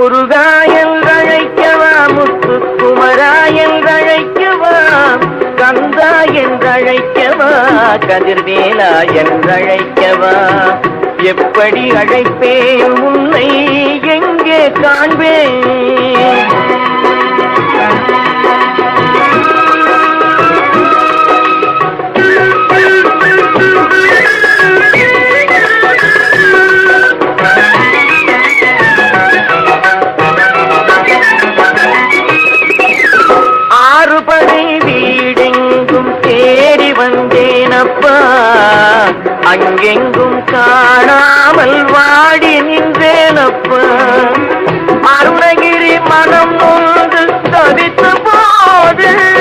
முருகா என்றழைக்கவா முத்து குமரா என்றழைக்கவா கந்தா என்றழைக்கவா கதிர்வேலா என்றழைக்கவா. எப்படி அழைப்பேன் உன்னை எங்கே காண்பேன்? அங்கெங்கும் காணாமல் வாடி நின்றேனப்பா. அருணகிரி மனம் நொந்து தவித்த போது.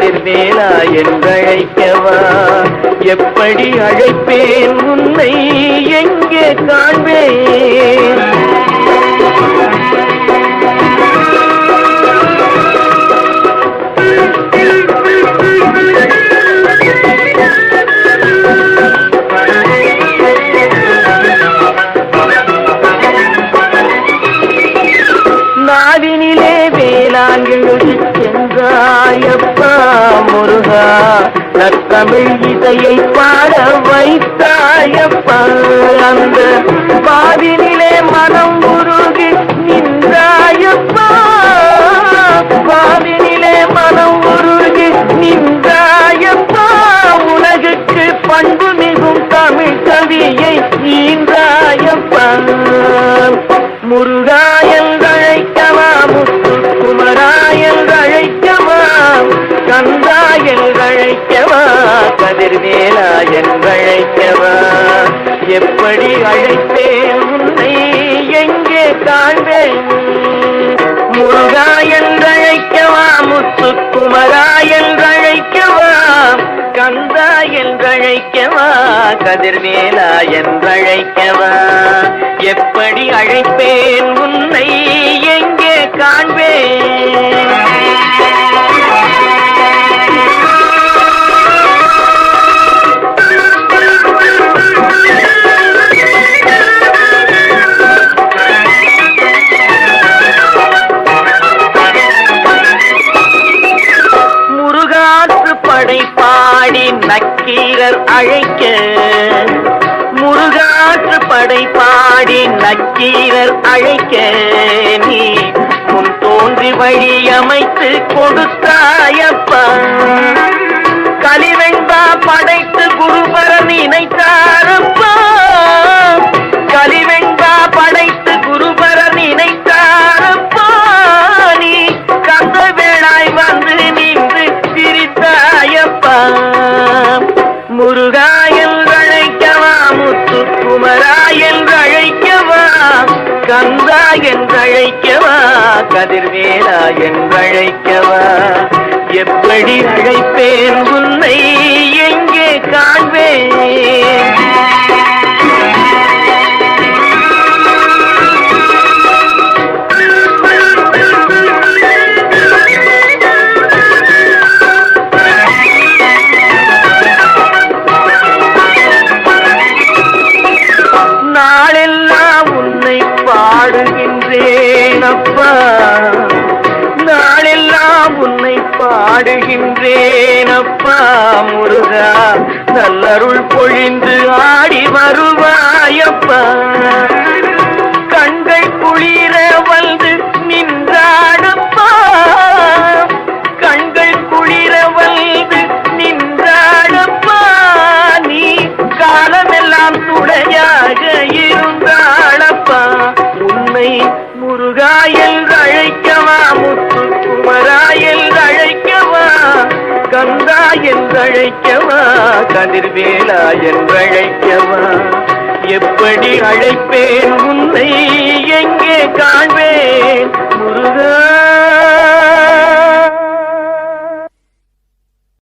கதிர்வேலா என்றழைக்கவா? எப்படி அழைப்பேன்? உன்னை எங்கே காண்பேன்? தமிழ் இசையை பாட வைத்தாயப்பா. அந்த பாதினிலே மனம் உருகி கதிர்வேலா என்றழைக்கவா எப்படி அழைத்தேன் உன்னை? எங்கே காண்பேன் முருகா என்றழைக்கவா? முத்துக்குமரா என்றழைக்கவா? கந்தா என்றழைக்கவா? கதிர்வேலா என்றழைக்கவா எப்படி அழைப்பேன் உன்னை? எங்கே காண் பாடி நக்கீரர் அழைக்க. முருகாற்று படை பாடி நக்கீரர் அழைக்க. நீ முன் தோன்றி வழி அமைத்து கொடுத்தாயப்பா. கலிவெண்பா படைத்து குருபரன் அழைக்கவா? கதிர்வேலா என்றழைக்கவா எப்படி அழைப்பேன் உன்னை? அப்பா நாளெல்லாம் உன்னை பாடுகின்றேன் அப்பா முருகா. நல்லருள் பொழிந்து ஆடி வருவாயப்பா என்றழைக்கவா கதிர்வேலா என்றழைக்கவா? எப்படி அழைப்பேன்? உன்னை எங்கே காண்பேன்?